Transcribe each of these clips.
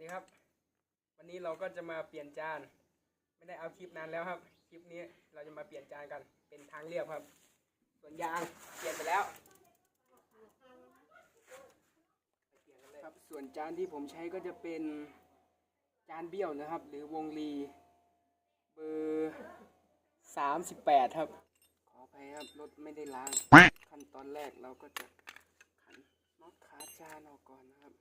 ดีครับ วันนี้เราก็จะมาเปลี่ยนจาน ไม่ได้เอาคลิปนานแล้วครับ คลิปนี้เราจะมาเปลี่ยนจานกัน เป็นทางเรียบครับ ส่วนยางเปลี่ยนไปแล้วครับ ส่วนจานที่ผมใช้ก็จะเป็นจานเบี้ยวนะครับ หรือวงลีเบอร์สามสิบแปดครับ ขออภัยครับรถไม่ได้ล้าง ขั้นตอนแรกเราก็จะขันน็อตขาจานออกก่อนนะครับ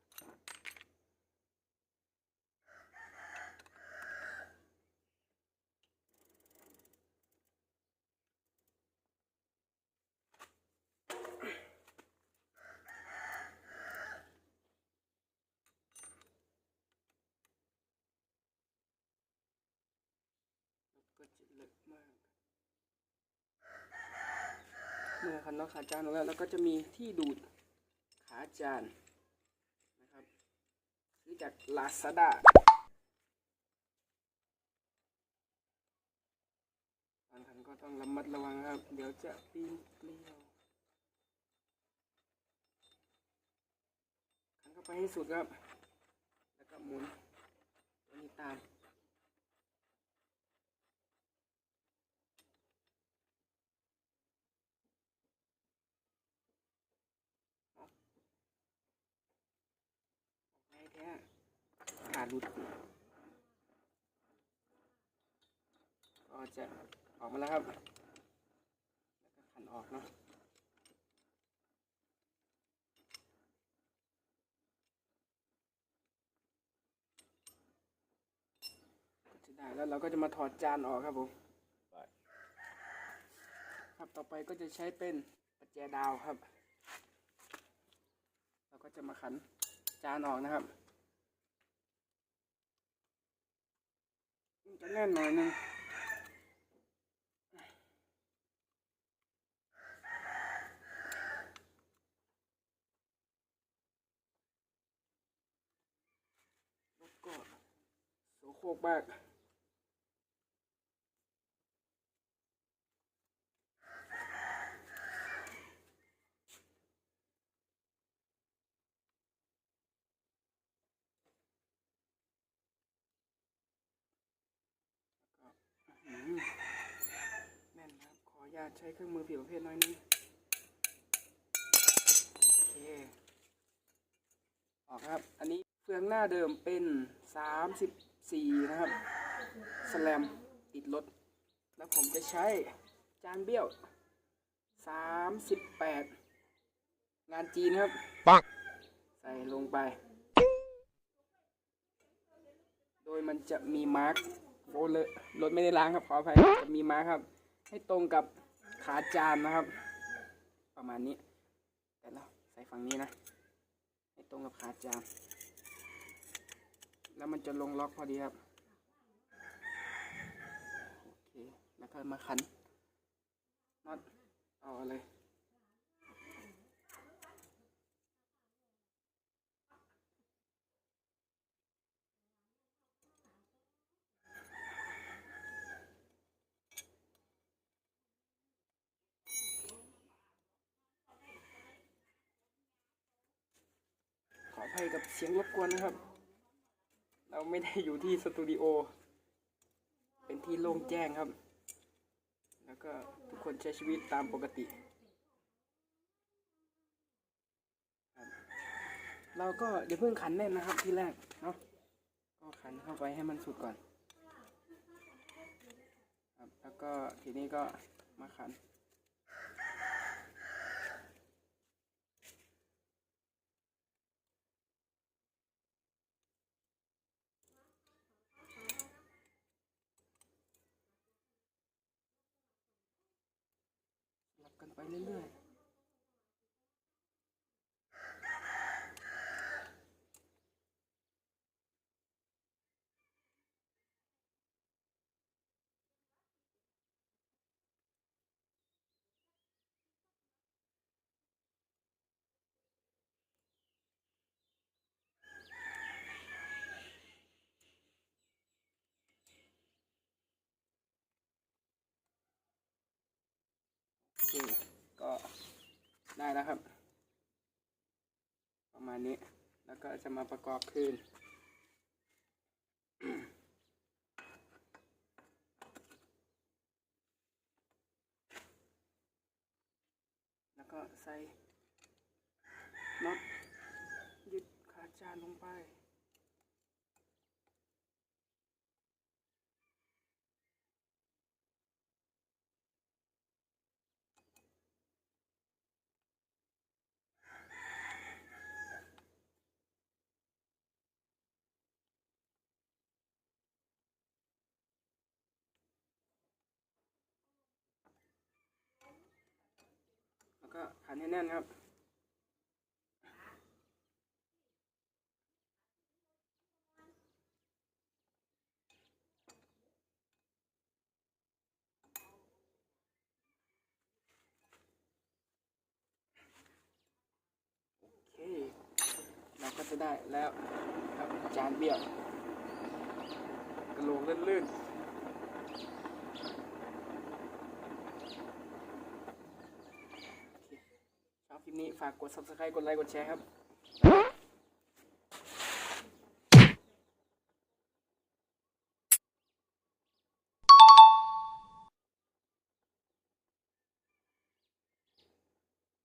ก็จะเล็กมาก เมื่อคันน็อตขาจานแล้วแล้วก็จะมีที่ดูดขาจานนะครับซื้อจาก Lazada บางคันก็ต้องระมัดระวังครับ เดี๋ยวจะปีนเกลียวขันเข้าไปให้สุดครับ แล้วก็หมุนตัวนี้ตาม แท้แท้ขาดหลุดก็จะออกมาแล้วครับ แล้วก็ขันออกเนาะก็จะได้แล้วเราก็จะมาถอดจานออกครับผมครับต่อไปก็จะใช้เป็นปัจแจดาวครับ เราก็จะมาขันจานออกนะครับมัน จะแน่นหน่อยนึงแล้วก็โสโครกมากอื้อหือแน่นครับ ข ออนุญาตใช้เครื่องมือผิดประเภทน้อยนึงโอเคออกครับ อันนี้เฟืองหน้าเดิมเป็น34นะครับสแลมติดรถ แล้วผมจะใช้จานเบี้ยว38งานจีนครับ ปังใส่ลงไป โดยมันจะมีมาร์กโอ้เลอะรถไม่ได้ล้างครับขออภัยจะมีมาร์กครับ ให้ตรงกับ ขาจานนะครับ ประมาณนี้แต่แล้วใส่ฝั่งนี้นะ ให้ตรงกับขาจาน แล้วมันจะลงล็อกพอดีครับ โอเค แล้วก็มาขันน็อตเอาอะไร ภัยกับเสียงรบกวนนะครับ เราไม่ได้อยู่ที่สตูดิโอ เป็นที่โล่งแจ้งครับ แล้วก็ทุกคนใช้ชีวิตตามปกติ เราก็เดี๋ยวเพิ่งขันแน่นนะครับที่แรกเนาะ ก็ขันเข้าไปให้มันสุดก่อน ครับ แล้วก็ทีนี้ก็มาขัน สลับกัน ไปเรื่อยๆ โอเค ก็ ได้แล้วครับ ประมาณนี้ แล้วก็จะมาประกอบคืนแล้วก็ใส่น็อตยึดขาจานลงไป ก็ขันให้แน่นครับ โอเค เราก็จะได้แล้วครับจานเบี้ยวกระโหลกลื่นๆ ชอบค ลิปนี้ฝากกด subscribe กดไลค์กดแชร์ครับ